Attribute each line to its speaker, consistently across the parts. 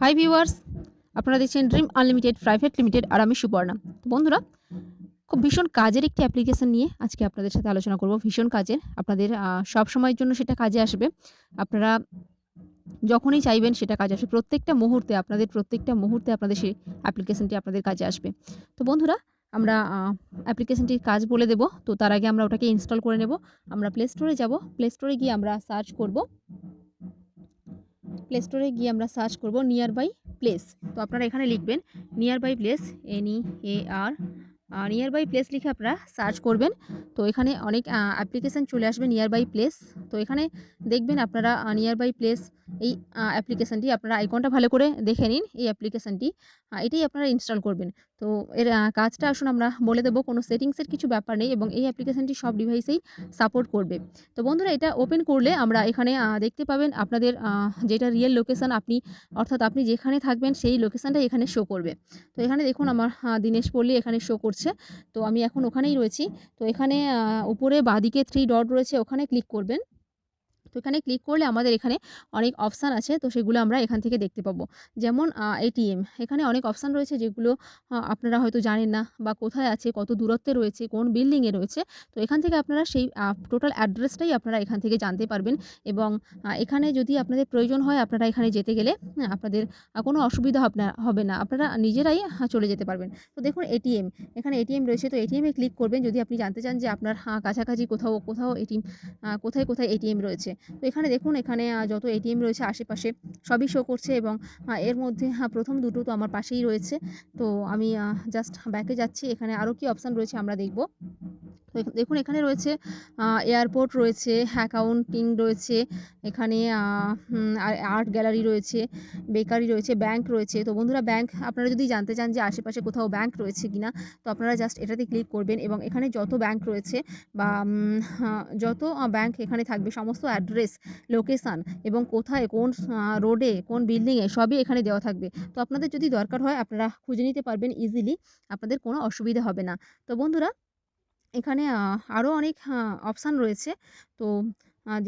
Speaker 1: High viewers আপনারা দেখছেন dream unlimited private limited আর আমি সুপর্ণা। বন্ধুরা, খুব ভীষণ কাজের একটি অ্যাপ্লিকেশন নিয়ে আজকে আপনাদের সাথে আলোচনা করব। ভীষণ কাজের, আপনাদের সব সময়ের জন্য সেটা কাজে আসবে। আপনারা যখনই চাইবেন সেটা কাজে আসবে। প্রত্যেকটা মুহূর্তে আপনাদের, প্রত্যেকটা মুহূর্তে আপনাদের সেই অ্যাপ্লিকেশনটি আপনাদের কাজে আসবে। তো বন্ধুরা, আমরা অ্যাপ্লিকেশনটির কাজ বলে দেব। তো তার আগে আমরা ওটাকে ইনস্টল করে নেব। আমরা প্লে স্টোরে যাব। প্লে স্টোরে গিয়ে আমরা সার্চ করব। প্লে স্টোরে গিয়ে আমরা সার্চ করব নিয়ার বাই প্লেস তো আপনারা এখানে লিখবেন near by place N E A R near by place লিখে আপনারা সার্চ করবেন। তো এখানে অনেক অ্যাপ্লিকেশান চলে আসবে নিয়ার বাই প্লেস তো এখানে দেখবেন আপনারা নিয়ার বাই প্লেস এই অ্যাপ্লিকেশানটি আপনারা আইকনটা ভালো করে দেখে নিন, এই অ্যাপ্লিকেশানটি এটাই আপনারা ইনস্টল করবেন। তো এর কাজটা আসুন আমরা বলে দেবো, কোনো সেটিংসের কিছু ব্যাপার নেই এবং এই অ্যাপ্লিকেশানটি সব ডিভাইসেই সাপোর্ট করবে। তো বন্ধুরা, এটা ওপেন করলে আমরা এখানে দেখতে পাবেন আপনাদের যেটা রিয়েল লোকেশান আপনি, অর্থাৎ আপনি যেখানে থাকবেন সেই লোকেশানটা এখানে শো করবে। তো এখানে দেখুন আমার দিনেশ পল্লী এখানে শো করছে। তো আমি এখন ওখানেই রয়েছি। তো এখানে উপরে বাঁদিকে থ্রি ডট রয়েছে, ওখানে ক্লিক করবেন। তো এখানে ক্লিক করলে আমাদের এখানে অনেক অপশান আছে, তো সেগুলো আমরা এখান থেকে দেখতে পাবো। যেমন এটিএম এখানে অনেক অপশান রয়েছে যেগুলো আপনারা হয়তো জানেন না বা কোথায় আছে, কত দূরত্বে রয়েছে, কোন বিল্ডিংয়ে রয়েছে, তো এখান থেকে আপনারা সেই টোটাল অ্যাড্রেসটাই আপনারা এখান থেকে জানতে পারবেন এবং এখানে যদি আপনাদের প্রয়োজন হয়, আপনারা এখানে যেতে গেলে আপনাদের কোনো অসুবিধা আপনার হবে না, আপনারা নিজেরাই চলে যেতে পারবেন। তো দেখুন এটিএম এখানে এটিএম রয়েছে, তো এটিএমে ক্লিক করবেন, যদি আপনি জানতে চান যে আপনার কাছাকাছি কোথাও কোথাও এটিএম কোথায় কোথায় এটিএম রয়েছে তো এখানে দেখুন, এখানে যত এটিএম রয়েছে আশেপাশে সবই শো করছে এবং এর মধ্যে প্রথম দুটো তো আমার পাশেই রয়েছে। তো আমি জাস্ট ব্যাকে যাচ্ছি। এখানে আরও কি অপশান রয়েছে আমরা দেখব। দেখুন, এখানে রয়েছে এয়ারপোর্ট রয়েছে, অ্যাকাউন্টিং রয়েছে, এখানে আর্ট গ্যালারি রয়েছে, বেকারি রয়েছে, ব্যাংক রয়েছে। তো বন্ধুরা, ব্যাংক, আপনারা যদি জানতে চান যে আশেপাশে কোথাও ব্যাংক রয়েছে কিনা, তো আপনারা জাস্ট এটাতে ক্লিক করবেন এবং এখানে যত ব্যাংক রয়েছে বা যত ব্যাংক এখানে থাকবে, সমস্ত অ্যাড্রেস, লোকেশান এবং কোথায়, কোন রোডে, কোন বিল্ডিংয়ে, সবই এখানে দেওয়া থাকবে। তো আপনাদের যদি দরকার হয়, আপনারা খুঁজে নিতে পারবেন ইজিলি, আপনাদের কোনো অসুবিধা হবে না। তো বন্ধুরা এখানে আরও অনেক অপশান রয়েছে। তো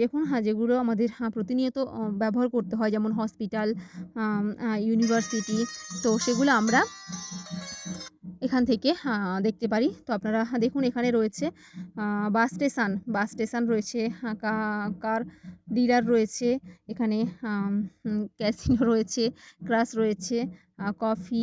Speaker 1: দেখুন হ্যাঁ যেগুলো আমাদের প্রতিনিয়ত ব্যবহার করতে হয়, যেমন হসপিটাল ইউনিভার্সিটি তো সেগুলো আমরা এখান থেকে দেখতে পারি। তো আপনারা দেখুন, এখানে রয়েছে বাস স্টেশন বাস স্টেশন রয়েছে কার ডিলার রয়েছে, এখানে ক্যাসিনো রয়েছে ক্রাশ রয়েছে কফি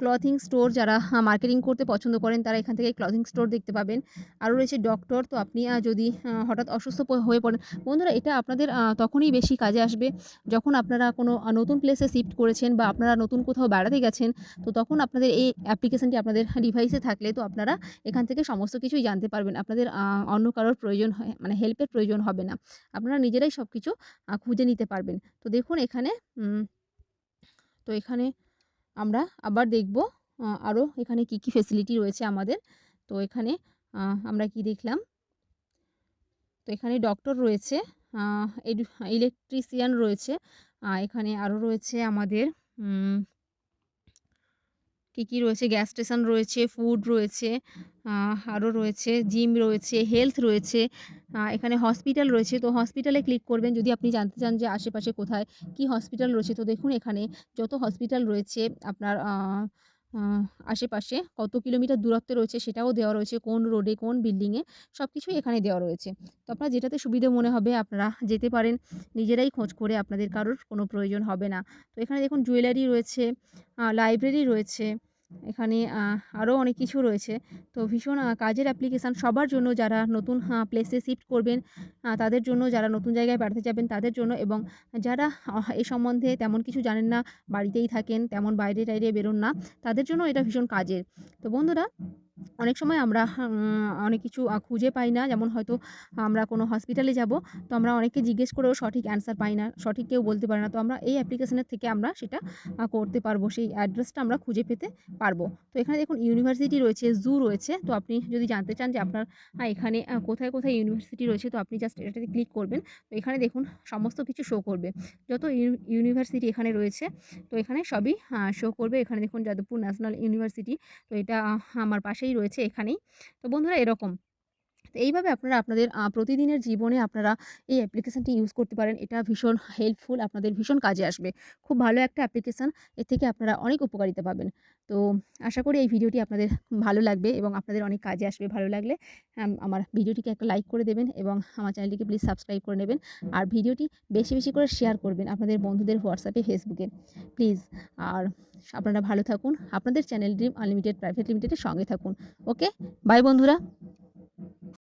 Speaker 1: ক্লথিং স্টোর যারা মার্কেটিং করতে পছন্দ করেন, তারা এখান থেকে ক্লথিং স্টোর দেখতে পাবেন। আরও রয়েছে ডক্টর তো আপনি যদি হঠাৎ অসুস্থ হয়ে পড়েন। বন্ধুরা, এটা আপনাদের তখনই বেশি কাজে আসবে। যখন আপনারা কোনো নতুন প্লেসে শিফট করেছেন বা আপনারা নতুন কোথাও বেড়াতে গেছেন, তো তখন আপনাদের এই অ্যাপ্লিকেশানটি আপনাদের ডিভাইসে থাকলে তো আপনারা এখান থেকে সমস্ত কিছুই জানতে পারবেন। আপনাদের অন্য কারোর প্রয়োজন হয় মানে হেল্পের প্রয়োজন হবে না। আপনারা নিজেরাই সব কিছু খুঁজে নিতে পারবেন। তো দেখুন এখানে তো এখানে আমরা আবার দেখব আরও এখানে কি কি ফেসিলিটি রয়েছে আমাদের। তো এখানে আমরা কি দেখলাম? তো এখানে ডক্টর রয়েছে ইলেকট্রিশিয়ান রয়েছে এখানে আরও রয়েছে আমাদের কী কী রয়েছে? গ্যাস স্টেশন রয়েছে ফুড রয়েছে আরও রয়েছে জিম রয়েছে হেলথ রয়েছে এখানে হসপিটাল রয়েছে। তো হসপিটালে ক্লিক করবেন। যদি আপনি জানতে চান যে আশেপাশে কোথায় কি হসপিটাল রয়েছে, তো দেখুন এখানে যত হসপিটাল রয়েছে আপনার আশেপাশে কত কিলোমিটার দূরত্বে রয়েছে সেটাও দেওয়া রয়েছে। কোন রোডে কোন বিল্ডিংয়ে সব কিছুই এখানে দেওয়া রয়েছে। তো আপনার যেটাতে সুবিধে মনে হবে আপনারা যেতে পারেন। নিজেরাই খোঁজ করে আপনাদের কারোর কোনো প্রয়োজন হবে না। তো এখানে দেখুন জুয়েলারি রয়েছে লাইব্রেরি রয়েছে এখানে আরও অনেক কিছু রয়েছে। তো ভীষণ কাজের অ্যাপ্লিকেশান সবার জন্য যারা নতুন প্লেসে শিফট করবেন তাদের জন্য, যারা নতুন জায়গায় বেড়াতে যাবেন, তাদের জন্য এবং যারা এ সম্বন্ধে তেমন কিছু জানেন না, বাড়িতেই থাকেন, তেমন বাইরে টাইরে বেরোন না, তাদের জন্য এটা ভীষণ কাজের। তো বন্ধুরা অনেক সময় আমরা অনেক কিছু খুঁজে পাই না। যেমন হয়তো আমরা কোনো হসপিটালে যাব, তো আমরা অনেককে জিজ্ঞেস করেও সঠিক অ্যান্সার পাই না, সঠিক কেউ বলতে পারে না। তো আমরা এই অ্যাপ্লিকেশনের থেকে আমরা সেটা করতে পারব, সেই অ্যাড্রেসটা আমরা খুঁজে পেতে পারব। তো এখানে দেখুন ইউনিভার্সিটি রয়েছে জু রয়েছে। তো আপনি যদি জানতে চান যে আপনার এখানে কোথায় কোথায় ইউনিভার্সিটি রয়েছে, তো আপনি জাস্ট এটাতে ক্লিক করবেন। তো এখানে দেখুন সমস্ত কিছু শো করবে। যত ইউনিভার্সিটি এখানে রয়েছে, তো এখানে সবই শো করবে। এখানে দেখুন যাদবপুর ন্যাশনাল ইউনিভার্সিটি তো এটা আমার পাশেই রয়েছে এখানেই। তো বন্ধুরা এরকম। তো এইভাবে আপনারা আপনাদের প্রতিদিনের জীবনে আপনারা এই অ্যাপ্লিকেশনটি ইউজ করতে পারেন। এটা ভীষণ হেল্পফুল আপনাদের ভীষণ কাজে আসবে। খুব ভালো একটা অ্যাপ্লিকেশান এর থেকে আপনারা অনেক উপকারিতা পাবেন। তো আশা করি এই ভিডিওটি আপনাদের ভালো লাগবে এবং আপনাদের অনেক কাজে আসবে। ভালো লাগলে আম আমার ভিডিওটিকে একটা লাইক করে দেবেন এবং আমার চ্যানেলটিকে প্লিজ সাবস্ক্রাইব করে নেবেন। আর ভিডিওটি বেশি, বেশি করে শেয়ার করবেন আপনাদের বন্ধুদের হোয়াটসঅ্যাপে, ফেসবুকে প্লিজ। আর আপনারা ভালো থাকুন। আপনাদের চ্যানেল ড্রিম আনলিমিটেড প্রাইভেট লিমিটেডের সঙ্গে থাকুন। ওকে? বাই বন্ধুরা।